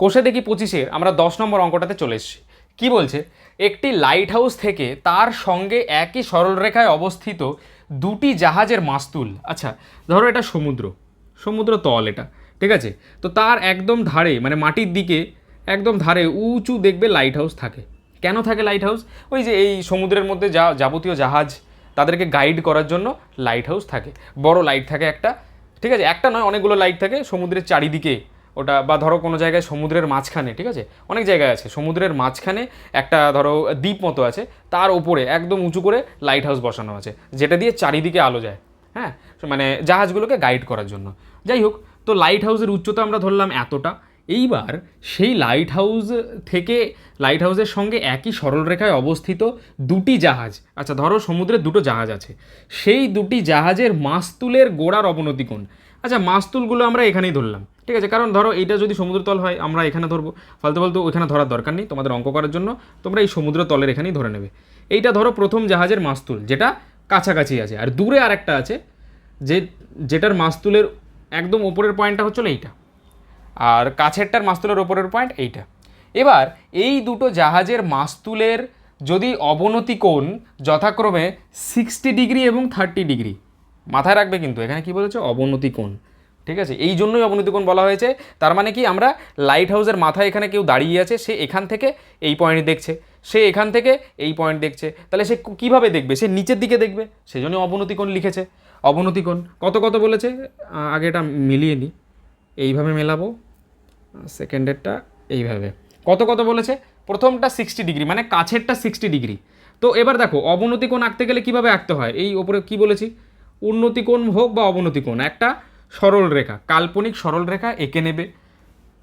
কোষে দেখি পঁচিশের আমরা দশ নম্বর অঙ্কটাতে চলে এসেছি। কী বলছে? একটি লাইট হাউস থেকে তার সঙ্গে একই সরলরেখায় অবস্থিত দুটি জাহাজের মাস্তুল। আচ্ছা ধরো এটা সমুদ্র সমুদ্র তল এটা, ঠিক আছে? তো তার একদম ধারে মানে মাটির দিকে একদম ধারে উঁচু দেখবে লাইট হাউস থাকে। কেন থাকে লাইট হাউস ওই যে এই সমুদ্রের মধ্যে যা, যাবতীয় জাহাজ তাদেরকে গাইড করার জন্য লাইট হাউস থাকে। বড় লাইট থাকে একটা, ঠিক আছে? একটা নয়, অনেকগুলো লাইট থাকে সমুদ্রের চারিদিকে। ওটা বা ধরো কোনো জায়গায় সমুদ্রের মাঝখানে, ঠিক আছে? অনেক জায়গায় আছে। সমুদ্রের মাঝখানে একটা ধরো দ্বীপ মতো আছে। তার ওপরে একদম উঁচু করে লাইট হাউস বসানো আছে, যেটা দিয়ে চারিদিকে আলো যায় হ্যাঁ? মানে জাহাজগুলোকে গাইড করার জন্য। যাই হোক, তো লাইট হাউসের উচ্চতা আমরা ধরলাম এতটা। এইবার সেই লাইট হাউস থেকে লাইট হাউসের সঙ্গে একই সরলরেখায় অবস্থিত দুটি জাহাজ আচ্ছা ধরো সমুদ্রে দুটো জাহাজ আছে। সেই দুটি জাহাজের মাস্তুলের গোড়ার অবনতি কোণ? আচ্ছা মাস্তুলগুলো আমরা এখানেই ধরলাম। ঠিক আছে, কারণ ধরো এইটা যদি সমুদ্রতল হয়, আমরা এখানে ধরবো। ফালতু ফালতু ওইখানে ধরার দরকার নেই, তোমাদের অঙ্ক করার জন্য। তোমরা এই সমুদ্র তলের এখানেই ধরে নেবে। এইটা ধরো প্রথম জাহাজের মাস্তুল যেটা কাছাকাছি আছে। আর দূরে আরেকটা আছে, যে, যেটার মাস্তুলের একদম ওপরের পয়েন্টটা হচ্ছিল এইটা। আর কাছেরটার মাস্তুলের ওপরের পয়েন্ট এইটা। এবার এই দুটো জাহাজের মাস্তুলের যদি অবনতি কোণ যথাক্রমে সিক্সটি ডিগ্রি এবং থার্টি ডিগ্রি মাথায় রাখবে কিন্তু। এখানে কি বলেছে? অবনতি কোণ। ঠিক আছে? এই জন্যই অবনতি কোণ বলা হয়েছে। তার মানে কি? আমরা লাইট হাউসের মাথায় এখানে কেউ দাঁড়িয়ে আছে, সে এখান থেকে এই পয়েন্ট দেখছে। সে এখান থেকে এই পয়েন্ট দেখছে। তাহলে সে কীভাবে দেখবে? সে নিচের দিকে দেখবে। সেই জন্য অবনতি কোণ লিখেছে। অবনতি কোণ। কত কত বলেছে? আগে এটা মিলিয়ে নিই এইভাবে মেলাবো। সেকেন্ডেরটা এইভাবে। কত কত বলেছে? প্রথমটা সিক্সটি ডিগ্রি মানে কাছেরটা সিক্সটি ডিগ্রি তো এবার দেখো, অবনতি কোণ আঁকতে গেলে কীভাবে আঁকতে হয়? এই ওপরে কি বলেছি? উন্নতি কোণ হোক বা অবনতি কোণ, একটা সরল রেখা, কাল্পনিক সরল রেখা এঁকে নেবে।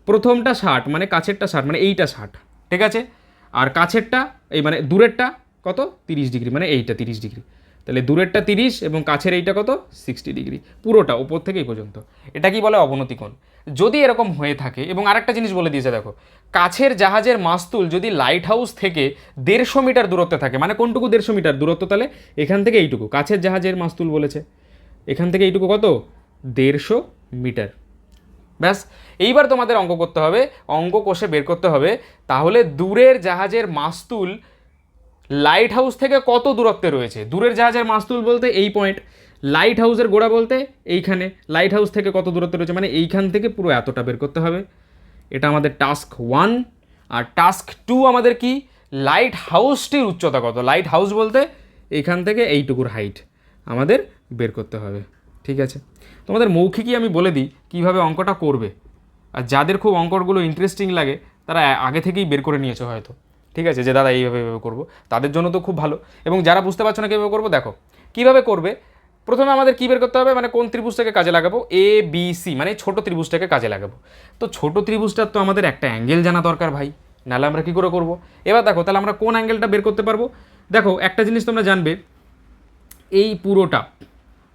প্রথমটা ষাট মানে কাছেরটা ষাট মানে এইটা ষাট, ঠিক আছে? আর কাছেরটা, এই মানে দূরেরটা কত? তিরিশ ডিগ্রি মানে এইটা তিরিশ ডিগ্রি। তাহলে দূরেরটা তিরিশ এবং কাছের এইটা কত? সিক্সটি ডিগ্রি পুরোটা, উপর থেকে এই পর্যন্ত। এটা কি বলে? অবনতি কোণ। যদি এরকম হয়ে থাকে, এবং আরেকটা জিনিস বলে দিয়েছে, দেখো, কাছের জাহাজের মাস্তুল যদি লাইট হাউস থেকে দেড়শো মিটার দূরত্বে থাকে মানে কোনটুকু দেড়শো মিটার দূরত্ব, তাহলে এখান থেকে এইটুকু, কাছের জাহাজের মাস্তুল বলেছে। এখান থেকে এইটুকু কত? দেড়শো মিটার। ব্যাস, এইবার তোমাদের অঙ্ক করতে হবে। অঙ্ক কষে বের করতে হবে। তাহলে দূরের জাহাজের মাস্তুল লাইট হাউস থেকে কত দূরত্বে রয়েছে? দূরের জাহাজের মাস্তুল বলতে এই পয়েন্ট লাইট হাউসের গোড়া বলতে এইখানে। লাইট হাউস থেকে কত দূরত্বে রয়েছে? মানে এইখান থেকে পুরো এতটা বের করতে হবে। এটা আমাদের টাস্ক ওয়ান আর টাস্ক টু আমাদের কি? লাইট হাউসটির উচ্চতা কত? লাইট হাউস বলতে এইখান থেকে এইটুকুর হাইট আমাদের বের করতে হবে। ঠিক আছে? তোমাদের মৌখিকই আমি বলে দিই কীভাবে অঙ্কটা করবে। আর যাদের খুব অঙ্কগুলো ইন্টারেস্টিং লাগে, তারা আগে থেকেই বের করে নিয়েছে হয়তো। ঠিক আছে? যে দাদা এইভাবে এইভাবে করব। তাদের জন্য তো খুব ভালো। এবং যারা বুঝতে পারছ না কীভাবে করব, দেখো, কীভাবে করবে? প্রথমে আমাদের কী বের করতে হবে? মানে কোন ত্রিভুজটাকে কাজে লাগাবো? এ বি সি মানে ছোট ত্রিভুজটাকে কাজে লাগাবো। তো ছোট ত্রিভুজটার তো আমাদের একটা অ্যাঙ্গেল জানা দরকার ভাই। নাহলে আমরা কী করে করব? এবার দেখো, তাহলে আমরা কোন অ্যাঙ্গেলটা বের করতে পারব? দেখো, একটা জিনিস তোমরা জানবে, এই পুরোটা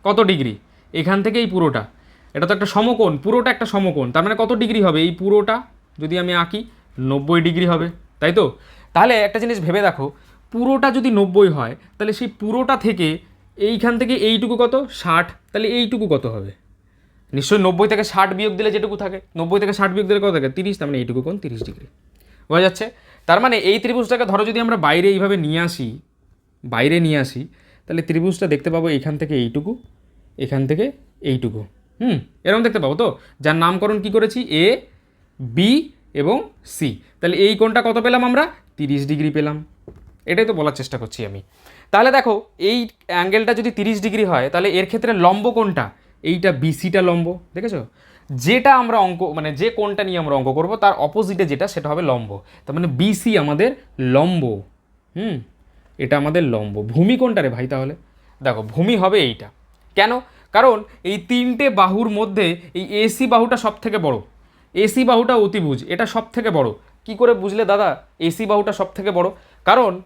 কত ডিগ্রি? এখান থেকে এই পুরোটা। এটা তো একটা সমকোণ, পুরোটা একটা সমকোণ। তার মানে কত ডিগ্রি হবে? এই পুরোটা যদি আমি আঁকি, নব্বই ডিগ্রি হবে। তাই তো? তাহলে একটা জিনিস ভেবে দেখো, পুরোটা যদি নব্বই হয়, তাহলে সেই পুরোটা থেকে এইখান থেকে এইটুকু কত? ষাট, তাহলে এইটুকু কত হবে? নিশ্চয়ই নব্বই থেকে ষাট বিয়োগ দিলে যেটুকু থাকে, নব্বই থেকে ষাট বিয়োগ দিলে কত থাকে? তিরিশ, তার মানে এইটুকু কোন তিরিশ ডিগ্রি। বোঝা যাচ্ছে? তার মানে এই ত্রিভুজটাকে ধরো যদি আমরা বাইরে এইভাবে নিয়ে আসি, বাইরে নিয়ে আসি, তাহলে ত্রিভুজটা দেখতে পাবো এখান থেকে এইটুকু, এখান থেকে এইটুকু। হুম, এরকম দেখতে পাবো তো? যার নামকরণ কি করেছি? এ, বি এবং সি। তাহলে এই কোণটা কত পেলাম আমরা? তিরিশ ডিগ্রি পেলাম। এটাই তো বলার চেষ্টা করছি আমি। তাহলে দেখো, এই অ্যাঙ্গেলটা যদি তিরিশ ডিগ্রি হয়, তাহলে এর ক্ষেত্রে লম্ব কোনটা? এইটা বিসিটা লম্ব, দেখেছ? যেটা আমরা অঙ্ক মানে যে কোনটা নিয়ে আমরা অঙ্ক করব, তার অপোজিটে যেটা, সেটা হবে লম্ব। তার মানে বিসি আমাদের লম্ব। হুম? এটা আমাদের লম্ব। ভূমি কোনটা রে ভাই তাহলে? দেখো, ভূমি হবে এইটা। কেন? কারণ এই তিনটে বাহুর মধ্যে এই এসি বাহুটা সব থেকে বড় এসি বাহুটা অতিভুজ, এটা সব থেকে বড়। কি করে বুঝলে দাদা? এসি বাহুটা সব থেকে বড়। কারণ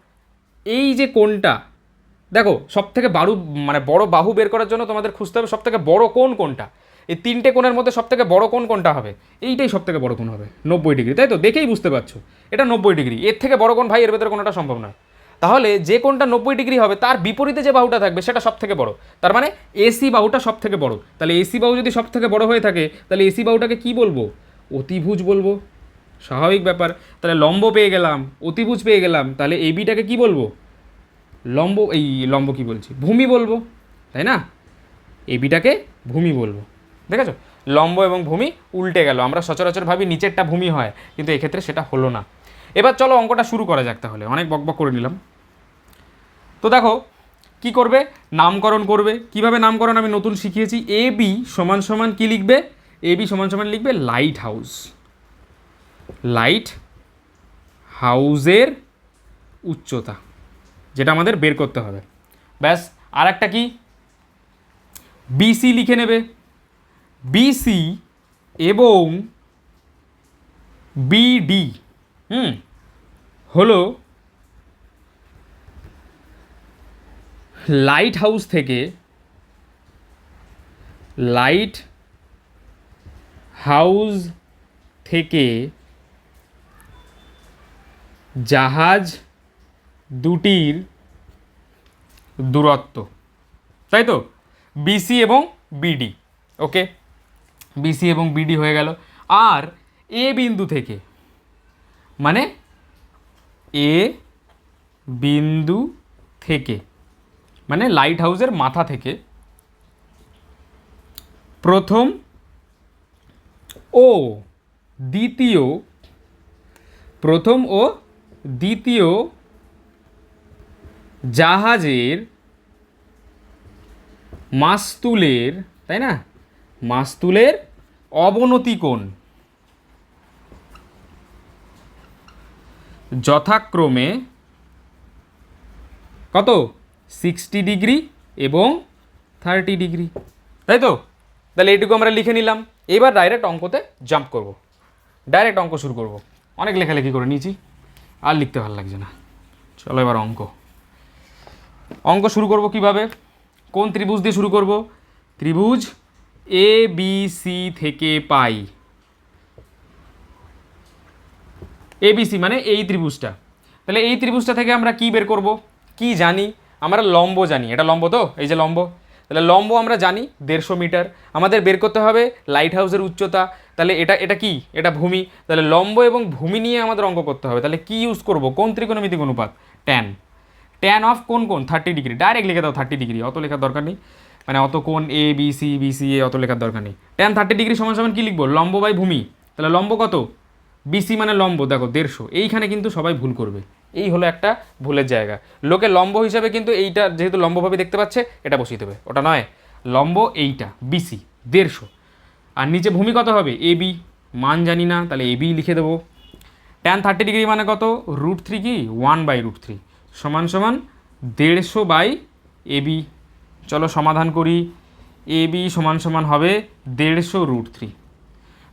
এই যে কোনটা দেখো সব থেকে বারু মানে বড় বাহু বের করার জন্য তোমাদের খুঁজতে হবে সব থেকে বড় কোন কোনটা এই তিনটে কোণের মধ্যে সব থেকে বড় কোন কোনটা হবে। এইটাই সব থেকে বড় কোণ হবে, নব্বই ডিগ্রি, তাই তো? দেখেই বুঝতে পারছ। এটা নব্বই ডিগ্রি। এর থেকে বড় কোণ ভাই, এর ভেতরে কোনোটা সম্ভব নয়। তাহলে যে কোনটা নব্বই ডিগ্রি হবে, তার বিপরীতে যে বাহুটা থাকবে, সেটা সব থেকে বড়। তার মানে এসি বাহুটা সব থেকে বড়। তাহলে এসি বাহু যদি সব থেকে বড় হয়ে থাকে, তাহলে এসি বাহুটাকে কি বলব? অতিভুজ বলব। স্বাভাবিক ব্যাপার। তাহলে লম্ব পেয়ে গেলাম, অতিভুজ পেয়ে গেলাম, তাহলে এই বিটাকে কি বলব? লম্ব, এই লম্ব কি বলছি? ভূমি বলব, তাই না? এই বিটাকে ভূমি বলব, দেখেছ? লম্ব এবং ভূমি উল্টে গেল, আমরা সচরাচর ভাবি নিচেরটা ভূমি হয়, কিন্তু এক্ষেত্রে সেটা হলো না। এবার চলো অঙ্কটা শুরু করা যাক তাহলে, অনেক বকবক করে নিলাম। তো দেখো, কি করবে? নামকরণ করবে। কীভাবে নামকরণ আমি নতুন শিখিয়েছি? এ বি সমান সমান কী লিখবে? এ বি সমান সমান লিখবে লাইট হাউস লাইট হাউজের উচ্চতা, যেটা আমাদের বের করতে হবে। ব্যাস আর একটা কি বিসি লিখে নেবে। বিসি এবং বিডি হুম, হলো লাইট হাউস থেকে লাইট হাউস থেকে জাহাজ দুটির দূরত্ব, তাই তো? বিসি এবং বিডি ওকে বিসি এবং বিডি হয়ে গেল। আর এ বিন্দু থেকে মানে এ বিন্দু থেকে মানে লাইট হাউসের মাথা থেকে প্রথম ও দ্বিতীয়, প্রথম ও দ্বিতীয়, জাহাজের মাস্তুলের, তাই না? মাস্তুলের অবনতি কোণ। যথাক্রমে কত? সিক্সটি ডিগ্রি এবং থার্টি ডিগ্রি। তাই তো? তাহলে এইটুকু আমরা লিখে নিলাম। এবার ডাইরেক্ট অঙ্কতে জাম্প করব। ডাইরেক্ট অঙ্ক শুরু করব। অনেক লেখালেখি করে নিয়েছি। আর লিখতে ভালো লাগছে না। চলো এবার অঙ্ক। অঙ্ক শুরু করব কীভাবে? কোন ত্রিভুজ দিয়ে শুরু করব? ত্রিভুজ এ বি সি থেকে পাই। এবিসি মানে এই ত্রিভুজটা। তাহলে এই ত্রিভুজটা থেকে আমরা কি বের করব? কি জানি? আমরা লম্ব জানি। এটা লম্ব তো? এই যে লম্ব। তাহলে লম্ব আমরা জানি, দেড়শো মিটার। আমাদের বের করতে হবে লাইট হাউসের উচ্চতা। তাহলে এটা এটা কি? এটা ভূমি। তাহলে লম্ব এবং ভূমি নিয়ে আমাদের অঙ্ক করতে হবে। তাহলে কি ইউজ করব? কোন ত্রিকোণমিতিক অনুপাত? ট্যান ট্যান অফ কোন কোন? থার্টি ডিগ্রি ডাইরেক্ট লিখে দাও থার্টি ডিগ্রি অত লেখার দরকার নেই। মানে অত কোন A B C B C A অত লেখার দরকার নেই। ট্যান থার্টি ডিগ্রি সমান সমান কী লিখব? লম্ব বাই ভূমি। তাহলে লম্ব কত? বিসি মানে লম্ব। দেখো, দেড়শো। এইখানে কিন্তু সবাই ভুল করবে। এই হলো একটা ভুলের জায়গা। লোকে লম্ব হিসাবে কিন্তু এইটা যেহেতু লম্বভাবে দেখতে পাচ্ছে, এটা বসিয়ে দেবে। ওটা নয়। লম্ব এইটা বিসি দেড়শো। আর নিচে ভূমি কত হবে? এ বি মান জানি না, তাহলে এ বি লিখে দেবো। ট্যান থার্টি ডিগ্রি মানে কত? রুট থ্রি কি? ওয়ান বাই রুট থ্রি সমান সমান দেড়শো বাই এ বি চলো সমাধান করি। এ বি সমান সমান হবে দেড়শো রুট থ্রি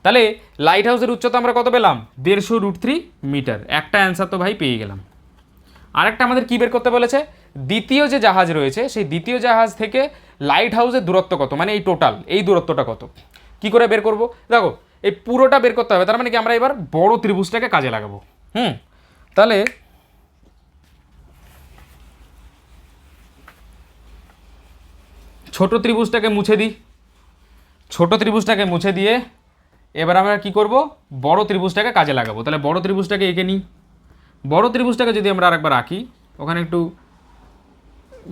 তাহলে লাইট হাউসের উচ্চতা আমরা কত পেলাম? দেড়শো রুট থ্রি মিটার একটা অ্যান্সার তো ভাই পেয়ে গেলাম। আরেকটা আমাদের কী বের করতে বলেছে? দ্বিতীয় যে জাহাজ রয়েছে, সেই দ্বিতীয় জাহাজ থেকে লাইট হাউসের দূরত্ব কত? মানে এই টোটাল এই দূরত্বটা কত? কি করে বের করব? দেখো, এই পুরোটা বের করতে হবে, তার মানে কি আমরা এবার বড় ত্রিভুজটাকে কাজে লাগাবো। হুম, তাহলে ছোট ত্রিভুজটাকে মুছে দিই। ছোট ত্রিভুজটাকে মুছে দিয়ে এবার আমরা কি করব? বড় ত্রিভুজটাকে কাজে লাগাবো। তাহলে বড় ত্রিভুজটাকে এঁকে নিই। বড় ত্রিভুজটাকে যদি আমরা আরেকবার আঁকি, ওখানে একটু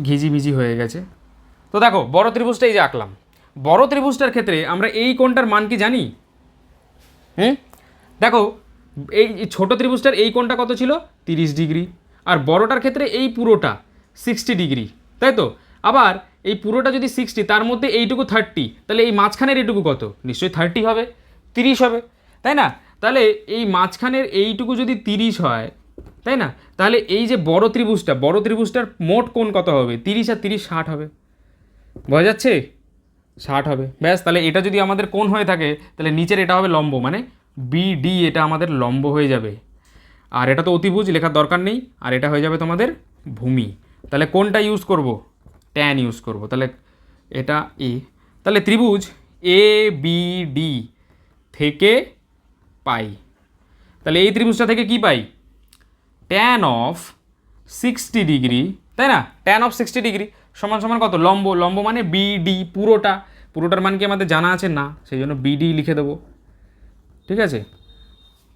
ঘিজিমিজি হয়ে গেছে। তো দেখো, বড় ত্রিভুজটা এই যে আঁকলাম। বড় ত্রিভুজটার ক্ষেত্রে আমরা এই কোণটার মান কি জানি? হুম? দেখো, এই ছোট ত্রিভুজটার এই কোণটা কত ছিল? তিরিশ ডিগ্রি। আর বড়টার ক্ষেত্রে এই পুরোটা সিক্সটি ডিগ্রি, তাই তো? আবার এই পুরোটা যদি সিক্সটি, তার মধ্যে এইটুকু থার্টি, তাহলে এই মাঝখানের এইটুকু কত? নিশ্চয়ই থার্টি হবে, তিরিশ হবে, তাই না? তাহলে এই মাঝখানের এইটুকু যদি তিরিশ হয় তাই না? তাহলে এই যে বড় ত্রিভুজটা, বড় ত্রিভুজটার মোট কোণ কত হবে? তিরিশ আর তিরিশ ষাট হবে। বোঝা যাচ্ছে? ষাট হবে। ব্যাস, তাহলে এটা যদি আমাদের কোণ হয়ে থাকে, তাহলে নিচের এটা হবে লম্ব মানে বিডি এটা আমাদের লম্ব হয়ে যাবে। আর এটা তো অতিভুজ, লেখার দরকার নেই। আর এটা হয়ে যাবে তোমাদের ভূমি। তাহলে কোনটা ইউজ করব? ট্যান ইউজ করব। তাহলে এটা এ তাহলে ত্রিভুজ এ বি ডি থেকে পাই। তাহলে এই ত্রিভুজটা থেকে কি পাই? ট্যান অফ সিক্সটি ডিগ্রি তাই না? ট্যান অফ সিক্সটি ডিগ্রি সমান সমান কত? লম্ব। লম্ব মানে বিডি পুরোটা। পুরোটার মান কি আমাদের জানা আছে? না। সেই জন্য বিডি লিখে দেবো। ঠিক আছে?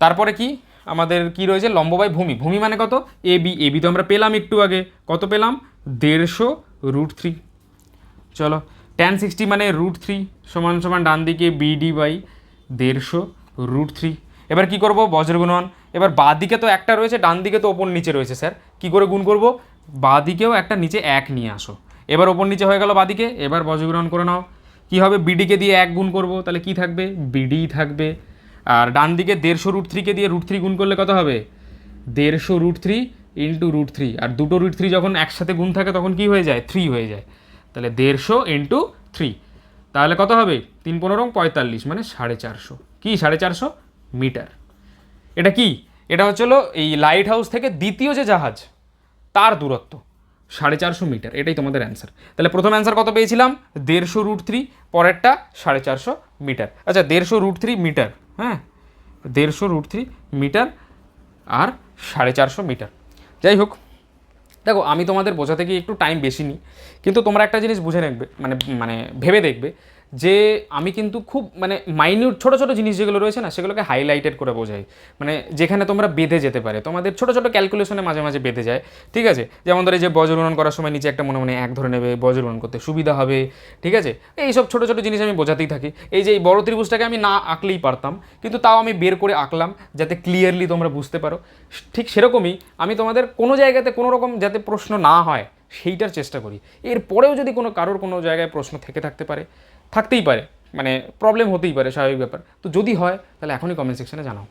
তারপরে কি? আমাদের কি রয়েছে? লম্ববাই ভূমি। ভূমি মানে কত? এ বি এ বি তো আমরা পেলাম একটু আগে। কত পেলাম? দেড়শো রুট থ্রি চলো ট্যান সিক্সটি মানে রুট থ্রি সমান সমান ডান দিকে বিডি বাই দেড়শো রুট থ্রি এবার কি করব? বজ্রগুণন। এবার বাঁ দিকে তো একটা রয়েছে, ডান দিকে তো ওপর নিচে রয়েছে স্যার। কি করে গুণ করব? বাঁ দিকেও একটা নিচে এক নিয়ে আসো। এবার ওপর নিচে হয়ে গেল বাদিকে এবার বজ্রগ্রহণ করে নাও। কি হবে? বিডিকে দিয়ে এক গুণ করব, তাহলে কি থাকবে? বিডি থাকবে। আর ডান দিকে দেড়শো রুট থ্রিকে দিয়ে রুট থ্রি গুণ করলে কত হবে? দেড়শো root three into root three আর দুটো রুট থ্রি যখন একসাথে গুণ থাকে, তখন কি হয়ে যায়? থ্রি হয়ে যায়। তাহলে দেড়শো ইন্টু থ্রি তাহলে কত হবে? তিন পনেরো, পঁয়তাল্লিশ মানে সাড়ে চারশো। কি? সাড়ে চারশো মিটার। এটা কি? এটা হচ্ছে হলো এই লাইট হাউস থেকে দ্বিতীয় যে জাহাজ, তার দূরত্ব, সাড়ে চারশো মিটার, এটাই তোমাদের অ্যান্সার তাহলে প্রথম অ্যান্সার কত পেয়েছিলাম? দেড়শো রুট থ্রি পরেরটা সাড়ে চারশো মিটার। আচ্ছা দেড়শো রুট থ্রি মিটার হ্যাঁ? দেড়শো রুট থ্রি মিটার আর সাড়ে চারশো মিটার। যাই হোক, দেখো, আমি তোমাদের বোঝাতে গিয়ে একটু টাইম বেশি নিই, কিন্তু তোমরা একটা জিনিস বুঝে রাখবে মানে মানে ভেবে দেখবে যে আমি কিন্তু খুব মানে মাইনিউট ছোটো ছোটো জিনিস যেগুলো রয়েছে না, সেগুলোকে হাইলাইটেড করে বোঝাই। মানে যেখানে তোমরা বেঁধে যেতে পারে। তোমাদের ছোটো ছোটো ক্যালকুলেশনে মাঝে মাঝে বেঁধে যায়। ঠিক আছে? যেমন ধরে যে বজ্রগণন করার সময় নিচে একটা মনে মনে এক ধরে নেবে বজ্রগণন করতে সুবিধা হবে। ঠিক আছে? এইসব ছোটো ছোটো জিনিস আমি বোঝাতেই থাকি। এই যে এই বড় ত্রিভুজটাকে আমি না আঁকলেই পারতাম, কিন্তু তাও আমি বের করে আঁকলাম যাতে ক্লিয়ারলি তোমরা বুঝতে পারো। ঠিক সেরকমই আমি তোমাদের কোনো জায়গাতে কোনো রকম যাতে প্রশ্ন না হয়, সেইটার চেষ্টা করি। এরপরেও যদি কোনো কারোর কোনো জায়গায় প্রশ্ন থেকে থাকতে পারে থাকতেই পারে মানে প্রবলেম হতেই পারে, স্বাভাবিক ব্যাপার। তো যদি হয়, তাহলে এখনই কমেন্ট সেকশনে জানাও।